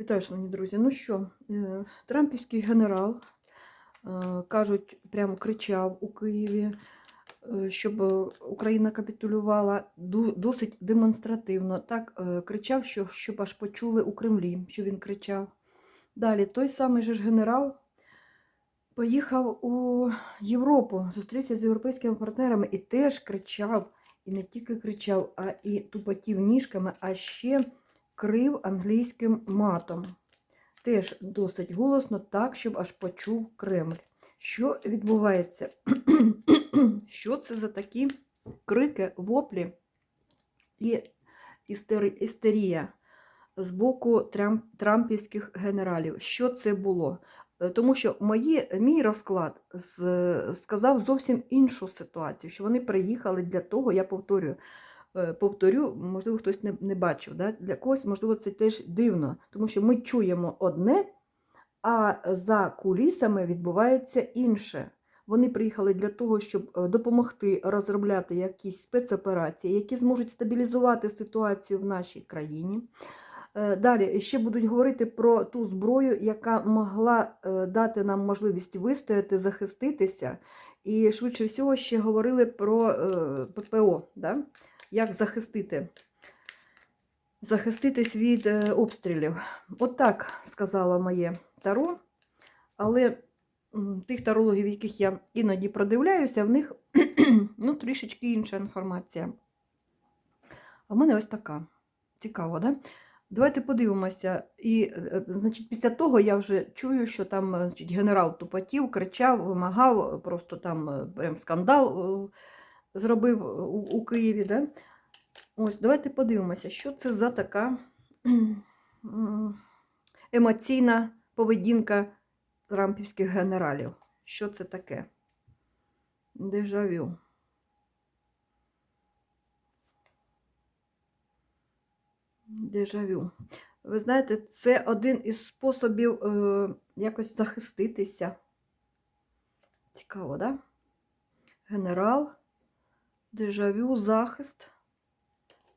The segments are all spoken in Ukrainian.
Вітаю, шановні друзі. Ну що, е, Трампівський генерал, е, кажуть, прямо кричав у Києві, е, щоб Україна капітулювала досить демонстративно. Так кричав, що щоб аж почули у Кремлі, що він кричав. Далі той самий же ж генерал поїхав у Європу, зустрівся з європейськими партнерами і теж кричав, і не тільки кричав, а і тупотів ніжками, а ще крив англійським матом. Теж досить голосно, так, щоб аж почув Кремль. Що відбувається? Що це за такі крики, воплі і істерія з боку трам- трампівських генералів? Що це було? Е, Тому що мої, мій розклад сказав зовсім іншу ситуацію, що вони приїхали для того, я повторюю, повторю, можливо, хтось не, не бачив. Да? Для когось, можливо, це теж дивно, тому що ми чуємо одне, а за кулісами відбувається інше. Вони приїхали для того, щоб е, допомогти розробляти якісь спецоперації, які зможуть стабілізувати ситуацію в нашій країні. Е, Далі ще будуть говорити про ту зброю, яка могла е, дати нам можливість вистояти, захиститися. І швидше всього ще говорили про е, ППО, да? Як захистити. Захиститись від е, обстрілів. От сказала моє таро. Але тих тарологів, яких я іноді продивляюся, в них ну, трішечки інша інформація. А в мене ось така. Цікаво, да? Давайте подивимося. І, е, значить, після того я вже чую, що там е, значить, генерал тупотів, кричав, вимагав, просто там е, прям скандал е, зробив у, у Києві. Да? Ось, давайте подивимося, що це за така емоційна поведінка трампівських генералів. Що це таке? Дежавю. Дежавю. Ви знаєте, це один із способів е, якось захиститися. Цікаво, да? Генерал, дежавю, захист,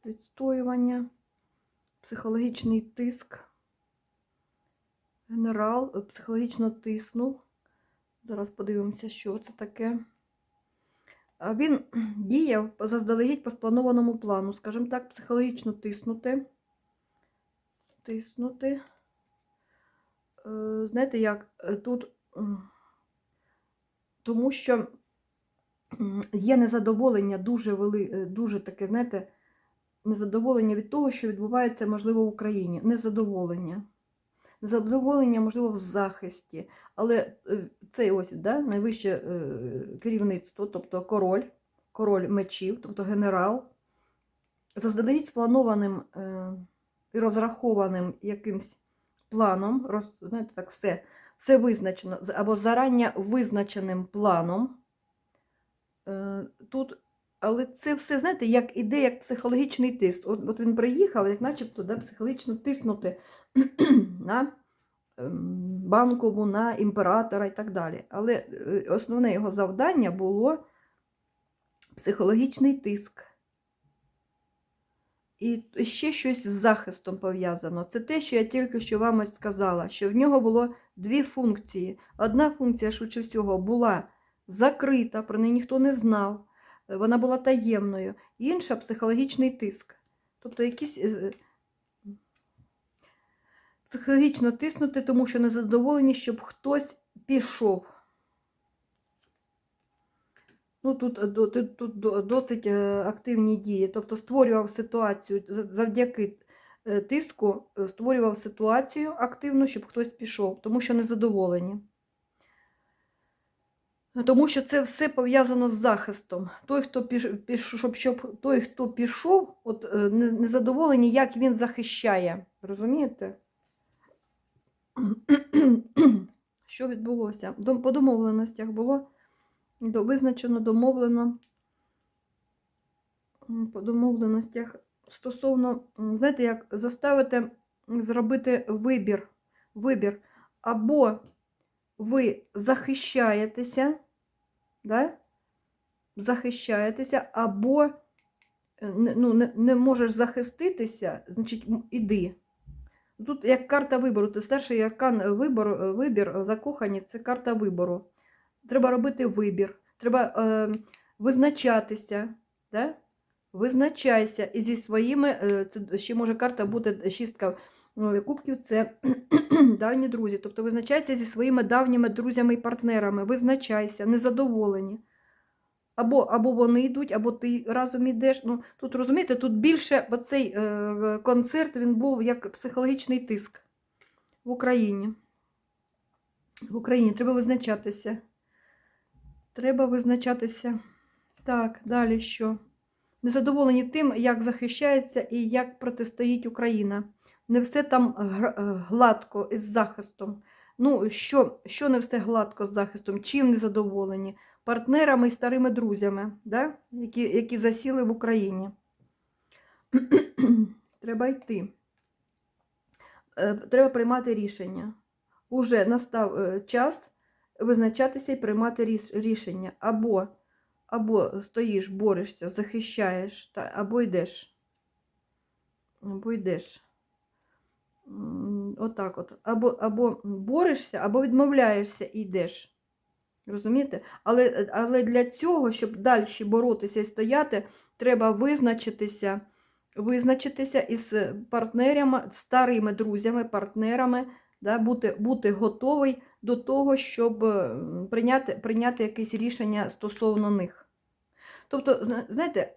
відстоювання, психологічний тиск. Генерал е, психологічно тиснув. Зараз подивимося, що це таке. Він діяв заздалегідь по спланованому плану, скажімо так, психологічно тиснути. Тиснути. Е, Знаєте, як Е, тут, тому що є незадоволення дуже вели, е, дуже таке, знаєте, незадоволення від того, що відбувається, можливо, в Україні. Незадоволення. Незадоволення, можливо, в захисті. Але е, це ось да, найвище е, керівництво, тобто король, король мечів, тобто генерал, заздалегідь спланованим і розрахованим якимсь планом, роз, знаєте, так, все, все визначено, або зарання визначеним планом. Е, Тут, але це все, знаєте, як іде як психологічний тиск. От, от він приїхав, як начебто да, психологічно тиснути на ем, банкову, на імператора і так далі. Але е, основне його завдання було психологічний тиск. І ще щось з захистом пов'язано. Це те, що я тільки що вам ось сказала, що в нього було дві функції. Одна функція, швидше всього, була закрита, про неї ніхто не знав, е, вона була таємною. Інша психологічний тиск. Тобто якісь е, психологічно тиснути, тому що незадоволені, щоб хтось пішов. Ну, тут, е, тут, тут досить активні дії. Тобто створював ситуацію завдяки тиску, створював ситуацію активну, щоб хтось пішов, тому що незадоволені. Тому що це все пов'язано з захистом. Той, хто піш, піш, щоб, щоб той, хто пішов, от е, не- незадоволені, як він захищає. Розумієте? Що відбулося? По домовленостях було визначено, домовлено по домовленостях стосовно, знаєте, як заставити зробити вибір. Вибір. Або ви захищаєтеся, да? захищаєтеся, або е, ну, не, не можеш захиститися, значить, іди. Тут як карта вибору, то старший аркан вибор, е, вибір, е, закохані це карта вибору. Треба робити вибір, треба е, визначатися. Да? Визначайся і зі своїми, це ще може карта бути шістка кубків, це давні друзі. Тобто визначайся зі своїми давніми друзями і партнерами. Визначайся, незадоволені. Або, або вони йдуть, або ти разом йдеш. Ну, тут розумієте, тут більше цей е, концерт він був як психологічний тиск в Україні. В Україні треба визначатися. Треба визначатися. Так, далі що? Незадоволені тим, як захищається і як протистоїть Україна. Не все там е, гладко із захистом. Ну, що, що не все гладко з захистом? Чим незадоволені? партнерами і старими друзями, да? які, які засіли в Україні. Треба йти. Е, Треба приймати рішення. Уже настав е, час визначатися і приймати рішення. Або, або стоїш, борешся, захищаєш, або йдеш. Або йдеш. Отак от. Або, або борешся, або відмовляєшся і йдеш. Розумієте? Але, але для цього, щоб далі боротися і стояти, треба визначитися, визначитися із партнерами, старими друзями, партнерами, да, бути, бути готовий до того, щоб прийняти, прийняти якесь рішення стосовно них. Тобто, знаєте,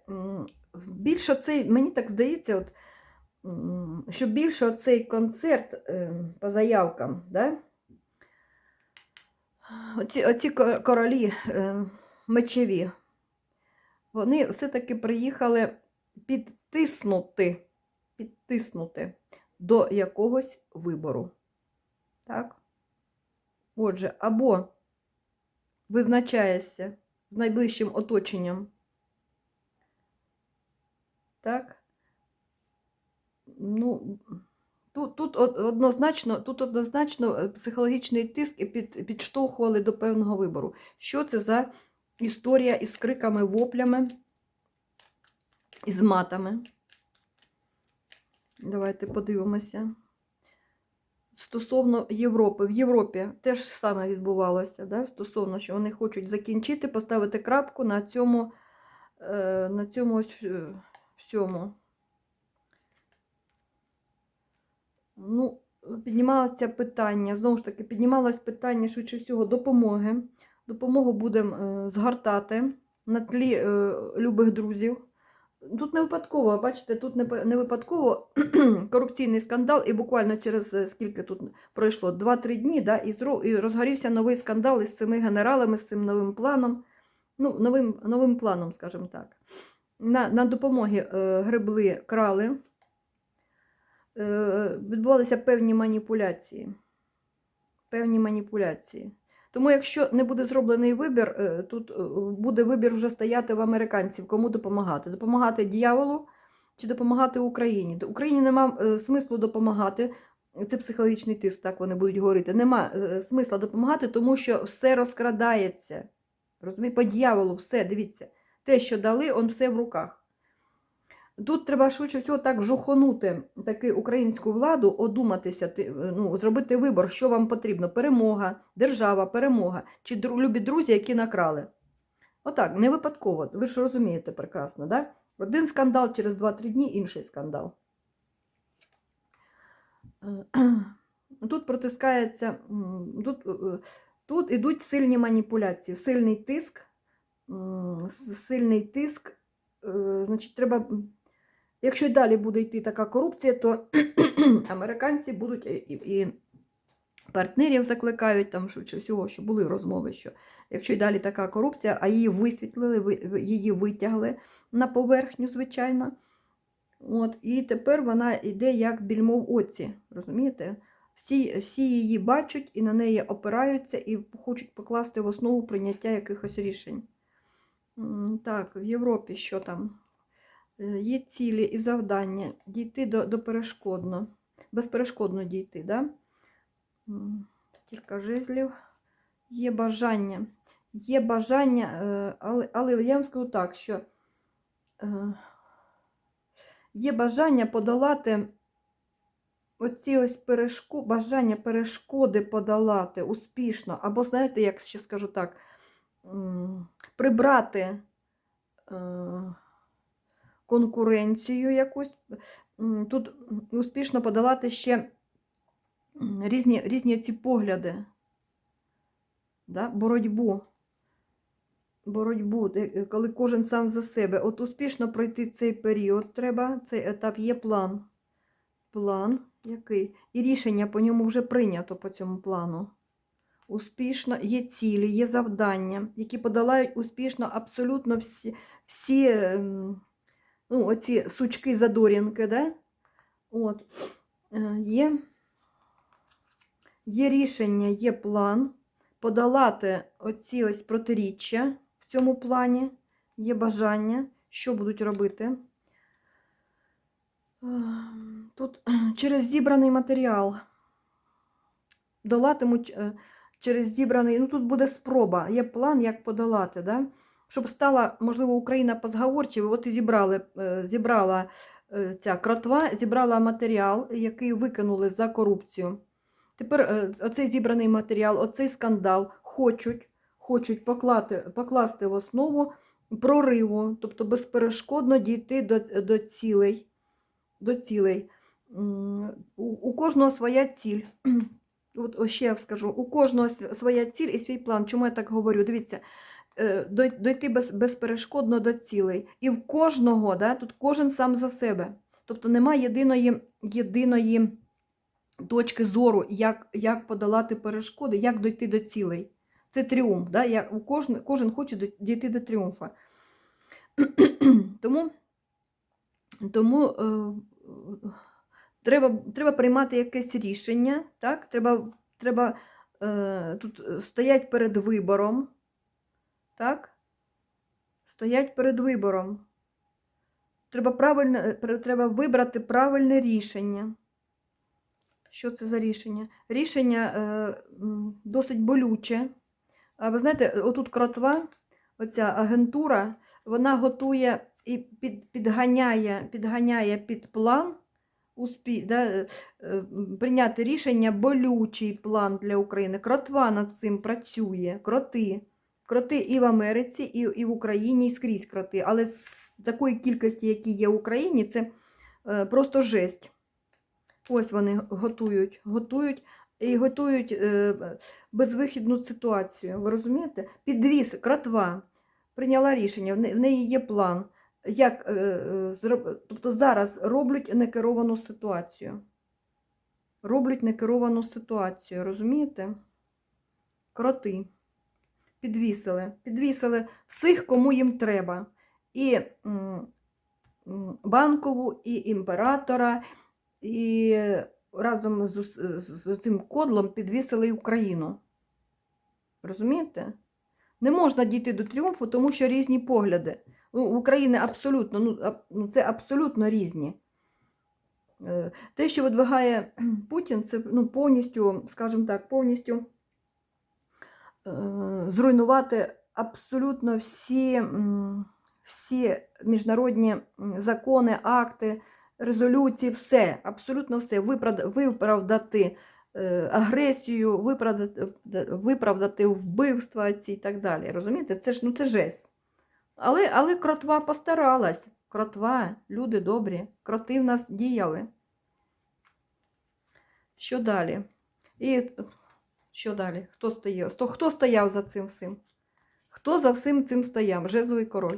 більше цей, мені так здається, от, м, що більше оцей концерт е, по заявкам, да, Оці, оці королі е, мечеві, вони все-таки приїхали підтиснути, підтиснути до якогось вибору. Так? Отже, або визначаєшся з найближчим оточенням. Так? Ну, Тут, тут однозначно, тут однозначно е, психологічний тиск під, підштовхували до певного вибору. Що це за історія із криками, воплями, із матами? Давайте подивимося. Стосовно Європи. В Європі теж саме відбувалося, да? стосовно, що вони хочуть закінчити, поставити крапку на цьому, е, на цьому ось е, всьому. Ну, піднімалося питання, знову ж таки, піднімалось питання швидше всього допомоги. Допомогу будемо е, згортати на тлі е, любих друзів. Тут не випадково, бачите, тут не, не випадково корупційний скандал, і буквально через е, скільки тут пройшло 2-3 дні, да, і, зро- і розгорівся новий скандал із цими генералами, з цим новим планом. Ну, новим, новим планом, скажімо так. На, на допомоги е, гребли, крали відбувалися певні маніпуляції. Певні маніпуляції. Тому, якщо не буде зроблений вибір, е, тут е, буде вибір вже стояти в американців, кому допомагати. Допомагати дьяволу чи допомагати Україні. Україні нема е, смислу допомагати. Це психологічний тиск, так вони будуть говорити. Нема е, смисла допомагати, тому що все розкрадається. Розумієте, по дьяволу, все, дивіться. Те, що дали, он все в руках. Тут треба швидше всього так жухонути таки українську владу, одуматися, ну, зробити вибор, що вам потрібно: перемога, держава, перемога чи любі друзі, які накрали. Отак, не випадково. Ви ж розумієте прекрасно, да? Один скандал через 2-3 дні, інший скандал. Е, Тут протискається, тут, е, тут ідуть сильні маніпуляції, сильний тиск, сильний тиск. Е, Значить, треба, якщо й далі буде йти така корупція, то американці будуть і, і партнерів закликають там швидше всього, що були розмови, що якщо й далі така корупція, а її висвітлили, ви- ви- її витягли на поверхню, звичайно. От, і тепер вона йде як більмо в оці. Розумієте? Всі, всі її бачать і на неї опираються і хочуть покласти в основу прийняття якихось рішень. Так, в Європі що там? Е, Є цілі і завдання дійти до, до перешкодно, безперешкодно дійти. Да? Кілька жезлів. Є бажання. Є бажання, е, але, але я вам скажу так, що е, є бажання подолати оці ось перешко... бажання перешкоди подолати успішно, або, знаєте, як ще скажу так, прибрати конкуренцію якусь, тут успішно подолати ще різні, різні ці погляди, да? боротьбу. Боротьбу, коли кожен сам за себе. От успішно пройти цей період треба, цей етап є план. План який? І рішення по ньому вже прийнято по цьому плану. Успішно є цілі, є завдання, які подолають успішно абсолютно всі, всі ем, ну, оці сучки задорінки, да? От. Е, Є, є рішення, є план подолати оці ось протиріччя в цьому плані, є бажання, що будуть робити. Ем, Тут через зібраний матеріал долатимуть е, через зібраний, ну тут буде спроба, є план, як подолати, да? Щоб стала, можливо, Україна позговорчива, от і зібрали, е, зібрала е, ця кротва, зібрала матеріал, який викинули за корупцію. Тепер е, оцей зібраний матеріал, оцей скандал хочуть, хочуть поклати, покласти в основу прориву, тобто безперешкодно дійти до, до цілей. До цілей. У, у кожного своя ціль. От ще я скажу, у кожного своя ціль і свій план. Чому я так говорю? Дивіться, дойти без, безперешкодно до цілей. І в кожного, да, тут кожен сам за себе. Тобто немає єдиної, єдиної точки зору, як, як подолати перешкоди, як дойти до цілей. Це тріумф. Да? Я, кожен, кожен хоче дійти до тріумфа. тому тому е, е, треба, треба приймати якесь рішення. Так? Треба, треба е, тут е, стоять перед вибором. Так? Стоять перед вибором. Треба, правильно, е, треба вибрати правильне рішення. Що це за рішення? Рішення е, досить болюче. А ви знаєте, отут кротва, оця агентура, вона готує і під, підганяє, підганяє під план успі, да, е, е, прийняти рішення болючий план для України. Кротва над цим працює, кроти. Кроти і в Америці, і, і в Україні, і скрізь кроти. Але з такої кількості, які є в Україні, це е, просто жесть. Ось вони готують, готують і готують е, безвихідну ситуацію. Ви розумієте? Підвіз кратва прийняла рішення, в неї є план. Як, е, тобто зараз роблять некеровану ситуацію. Роблять некеровану ситуацію, розумієте? Кроти. Підвісили. Підвісили всіх, кому їм треба. І банкову, і імператора, і разом з, з, цим кодлом підвісили Україну. Розумієте? Не можна дійти до тріумфу, тому що різні погляди. У у України абсолютно, ну, ну це абсолютно різні. Е, Те, що видвигає Путін, це ну, повністю, скажімо так, повністю зруйнувати абсолютно всі, всі міжнародні закони, акти, резолюції, все, абсолютно все, виправдати е, агресію, виправдати, виправдати вбивства ці і так далі. Розумієте? Це ж ну, це жесть. Але, але кротва постаралась. Кротва, люди добрі, кроти в нас діяли. Що далі? І що далі? Хто стояв? Хто, стояв за цим всім? Хто за всім цим стояв? Жезловий король.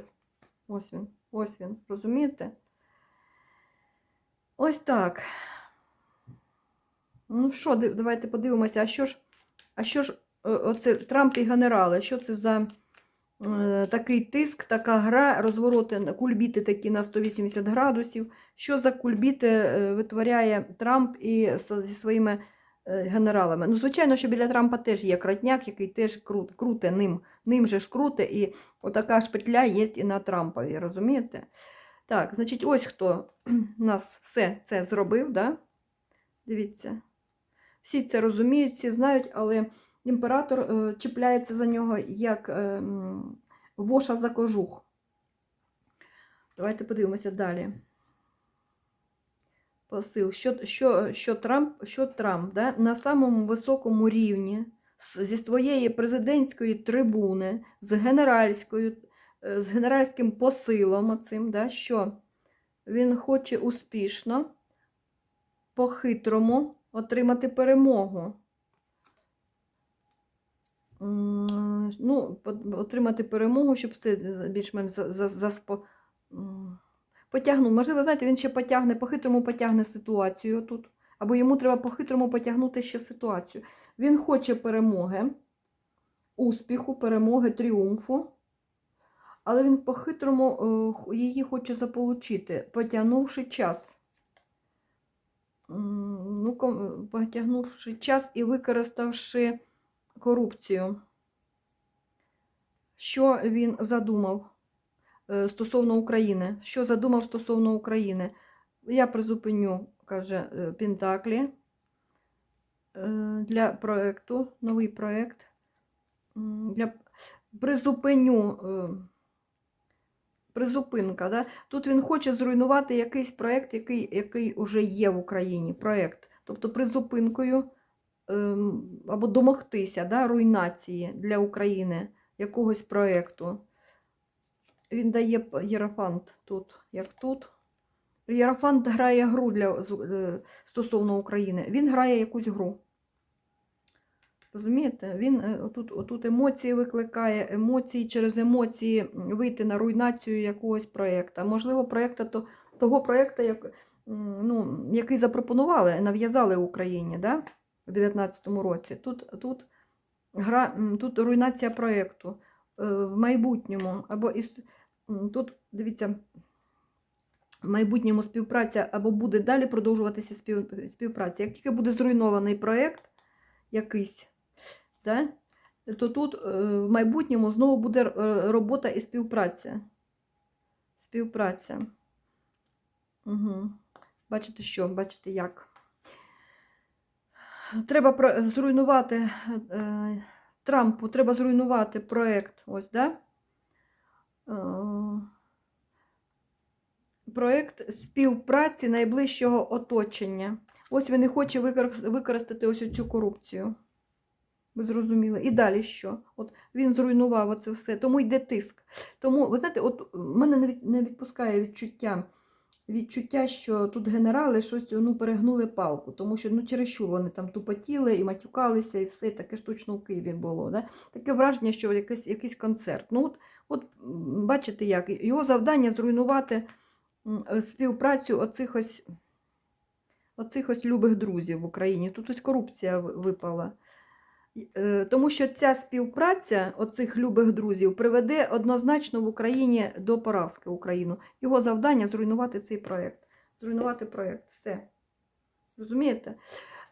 Ось він, ось він. Розумієте? Ось так. Ну що, давайте подивимося, а що ж, а що ж е, оце Трамп і генерали, що це за е, такий тиск, така гра, розвороти, кульбіти такі на 180 градусів. Що за кульбіти е, витворяє Трамп і зі своїми генералами? Ну, звичайно, що біля Трампа теж є кротняк, який теж крут, круте ним, ним же ж круте, і отака ж петля є і на Трампові, розумієте? Так, значить, ось хто нас все це зробив, да? Дивіться. Всі це розуміють, всі знають, але імператор е, чіпляється за нього як е, воша за кожух. Давайте подивимося далі. Посил, що, що, що Трамп, що Трамп да, на самому високому рівні зі своєї президентської трибуни, з генеральською, е, з генеральським посилом оцим, да, що він хоче успішно, по-хитрому отримати перемогу. Ну, отримати перемогу, щоб все більш-менш за, за, заспо- м, потягнув. Можливо, знаєте, він ще потягне, по-хитрому потягне ситуацію тут. Або йому треба по-хитрому потягнути ще ситуацію. Він хоче перемоги, успіху, перемоги, тріумфу. Але він по-хитрому е, її хоче заполучити, потягнувши час. Ну, потягнувши час і використавши корупцію. Що він задумав е, стосовно України? Що задумав стосовно України? Я призупиню, каже е, Пентаклі е, для проекту, новий проект. М, Для... Призупиню. е, Призупинка. Да? Тут він хоче зруйнувати якийсь проєкт, який, який вже є в Україні. Проєкт. Тобто призупинкою ем, або домогтися да, руйнації для України якогось проєкту. Він дає Єрофант тут, як тут. Єрофант грає гру для, е, стосовно України. Він грає якусь гру. Розумієте? Він е, отут, отут емоції викликає, емоції через емоції вийти на руйнацію якогось проєкту. Можливо, проєкта то, того проєкту, як, ну, який запропонували, нав'язали Україні да? у 2019 році. Тут, тут, гра, тут руйнація проєкту в майбутньому. Або із, тут, дивіться, в майбутньому співпраця або буде далі продовжуватися співпраця. Як тільки буде зруйнований проєкт якийсь, да, то тут е, в майбутньому знову буде е, робота і співпраця. Співпраця. Угу. Бачите що? Бачите як? Треба зруйнувати е, Трампу, треба зруйнувати проєкт. Ось, да? Е, проєкт співпраці найближчого оточення. Ось він і хоче використати ось цю корупцію. Ви зрозуміли. І далі що? От він зруйнував оце все, тому йде тиск. Тому, ви знаєте, от мене не від- не відпускає відчуття, відчуття, що тут генерали щось ну, перегнули палку, тому що ну, чересчур вони там тупотіли і матюкалися, і все таке штучно в Києві було. Да? Таке враження, що якийсь, якийсь концерт. Ну, от, от бачите, як його завдання зруйнувати співпрацю оцих ось, оцих ось любих друзів в Україні. Тут ось корупція випала. Е, Тому що ця співпраця оцих любих друзів приведе однозначно в Україні до поразки Україну. Його завдання зруйнувати цей проєкт. Зруйнувати проєкт. Все. Розумієте?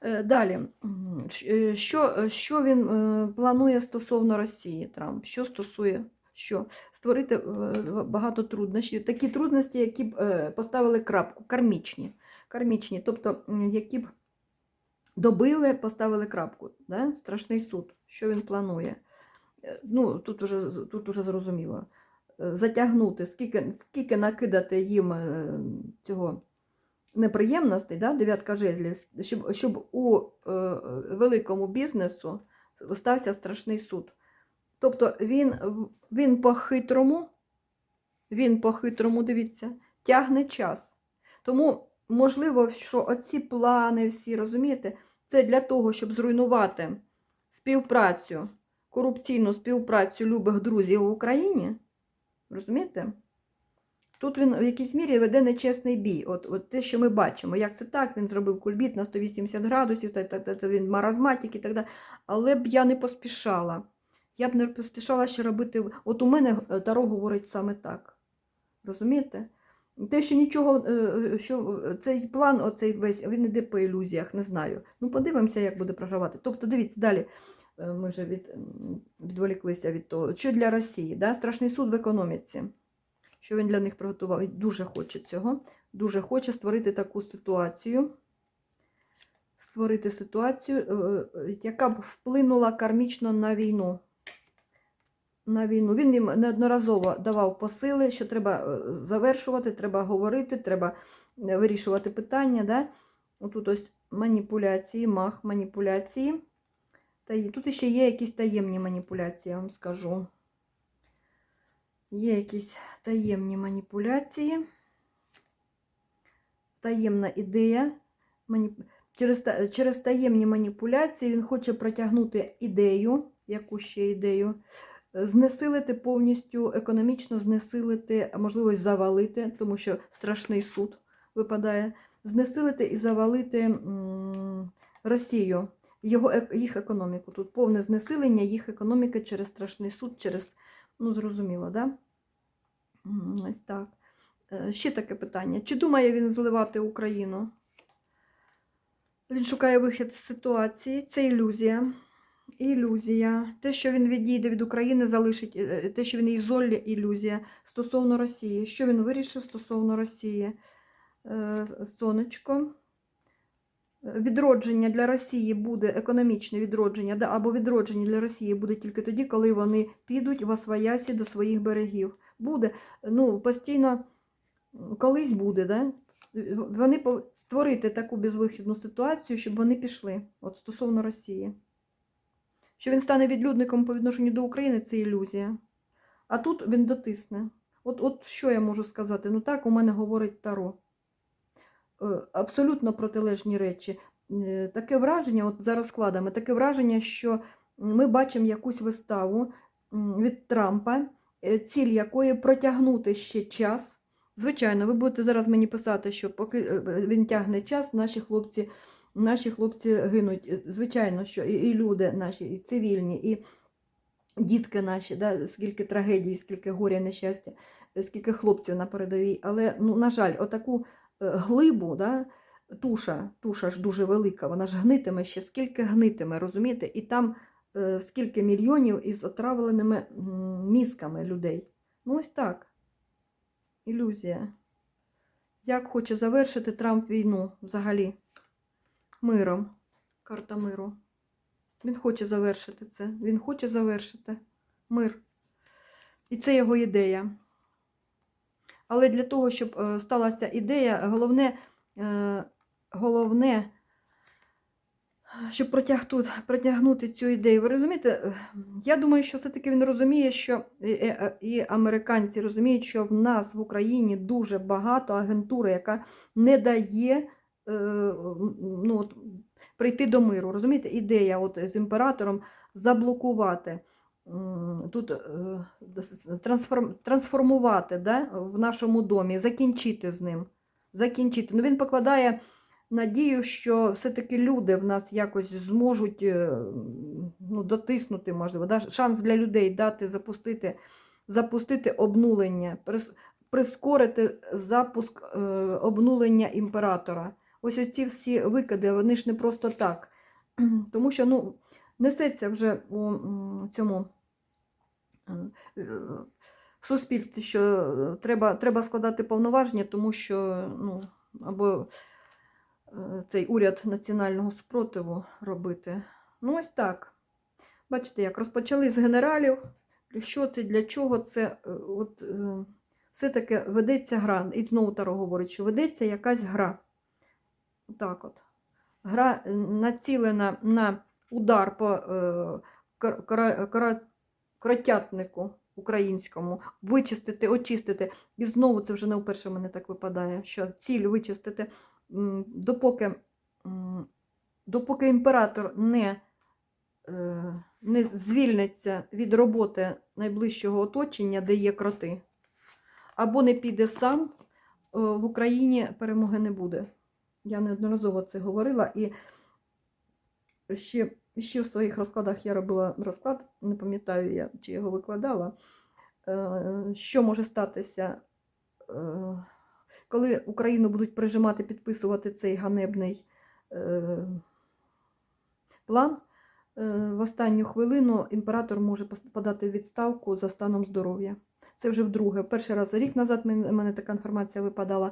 Е, Далі, е, що, що він планує стосовно Росії, Трамп? Що стосує що? Створити багато труднощів. Такі трудності, які б поставили крапку, кармічні. кармічні, тобто які б добили, поставили крапку. Да? Страшний суд. Що він планує? Е, Ну, тут уже, тут уже зрозуміло. Е, Затягнути, скільки, скільки накидати їм е, цього неприємностей, да? дев'ятка жезлів, щоб, щоб у великому бізнесу стався страшний суд. Тобто він, він по-хитрому, він по-хитрому, дивіться, тягне час. Тому, можливо, що оці плани всі, розумієте, це для того, щоб зруйнувати співпрацю, корупційну співпрацю любих друзів в Україні. Розумієте? Тут він в якійсь мірі веде нечесний бій. От, от те, що ми бачимо, як це так, він зробив кульбіт на 180 градусів, та, та, та, та він маразматик і так далі. Але б я не поспішала. Я б не поспішала ще робити. От у мене е, Таро говорить саме так. Розумієте? Те, що нічого, е, що цей план, оцей весь, він іде по ілюзіях, не знаю. Ну, подивимося, як буде програвати. Тобто, дивіться, далі е, ми вже від, відволіклися від того. Що для Росії? Да? Страшний суд в економіці. Що він для них приготував? Дуже хоче цього. Дуже хоче створити таку ситуацію. Створити ситуацію, е, е, яка б вплинула кармічно на війну. На війну. Він їм неодноразово давав посили, що треба е, завершувати, треба говорити, треба е, вирішувати питання. Да? Тут ось маніпуляції, мах, маніпуляції. Та тут ще є якісь таємні маніпуляції, я вам скажу. Є якісь таємні маніпуляції, таємна ідея. Через, через таємні маніпуляції він хоче протягнути ідею, яку ще ідею, знесилити повністю, економічно знесилити, а можливо, завалити, тому що страшний суд випадає, знесилити і завалити Росію, його, їх економіку. Тут повне знесилення їх економіки через страшний суд, через, ну, зрозуміло, да? Ось так. Е, Ще таке питання. Чи думає він зливати Україну? Він шукає вихід з ситуації. Це ілюзія. Ілюзія. Те, що він відійде від України, залишить, е, те, що він золі, ілюзія. Стосовно Росії. Що він вирішив стосовно Росії? Е, Сонечко. Е, Відродження для Росії буде економічне відродження, або відродження для Росії буде тільки тоді, коли вони підуть в Освоясі до своїх берегів. Буде, ну, постійно, колись буде, да? вони створити таку безвихідну ситуацію, щоб вони пішли от стосовно Росії. Що він стане відлюдником по відношенню до України це ілюзія. А тут він дотисне. От, от що я можу сказати? Ну так у мене говорить Таро. Е, Абсолютно протилежні речі. Е, Таке враження, от за розкладами, таке враження, що ми бачимо якусь виставу від Трампа, е, ціль якої протягнути ще час. Звичайно, ви будете зараз мені писати, що поки він тягне час, наші хлопці, наші хлопці гинуть. Е, Звичайно, що і, і люди наші, і цивільні, і дітки наші, да, скільки трагедій, скільки горя, нещастя, е, скільки хлопців на передовій. Але, ну, на жаль, отаку е, глибу, да, туша, туша ж дуже велика, вона ж гнитиме ще, скільки гнитиме, розумієте? І там е, скільки мільйонів із отравленими мізками людей. Ну, ось так. Ілюзія. Як хоче завершити Трамп війну взагалі? Миром. Карта миру. Він хоче завершити це. Він хоче завершити мир. І це його ідея. Але для того, щоб е, сталася ідея, головне, е, головне щоб протягнути, протягнути цю ідею. Ви розумієте, е, я думаю, що все-таки він розуміє, що і, американці розуміють, що в нас в Україні дуже багато агентури, яка не дає ну, от, прийти до миру. Розумієте, ідея от, з імператором заблокувати. Тут е, трансформувати да, в нашому домі, закінчити з ним. Закінчити. Ну, він покладає надію, що все-таки люди в нас якось зможуть е, ну, дотиснути, можливо, да? шанс для людей дати, запустити, запустити обнулення, прискорити запуск е, обнулення імператора. Ось ці всі викиди, вони ж не просто так. Тому що ну, несеться вже у цьому е, е, в суспільстві, що е, треба, треба складати повноваження, тому що ну, або цей уряд національного спротиву робити. Ну, ось так. Бачите, як розпочали з генералів. Що це, для чого це? От, е, все-таки ведеться гра. І знову Таро говорить, що ведеться якась гра. Отак от. Гра е, націлена на удар по е, кротятнику українському, вичистити, очистити. І знову це вже не вперше мене так випадає, що ціль вичистити, допоки, допоки імператор не, е, не звільниться від роботи найближчого оточення, де є кроти, або не піде сам, е, в Україні перемоги не буде. Я неодноразово це говорила і ще, ще в своїх розкладах я робила розклад, не пам'ятаю я, чи його викладала. Е, Що може статися, е, коли Україну будуть прижимати, підписувати цей ганебний е, план? В останню хвилину імператор може подати відставку за станом здоров'я. Це вже вдруге. Перший раз рік назад мен- мене така інформація випадала.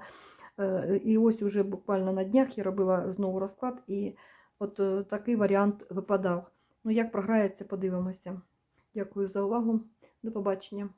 І ось уже буквально на днях я робила знову розклад, і от е, такий варіант випадав. Ну, як програється, подивимося. Дякую за увагу. До побачення.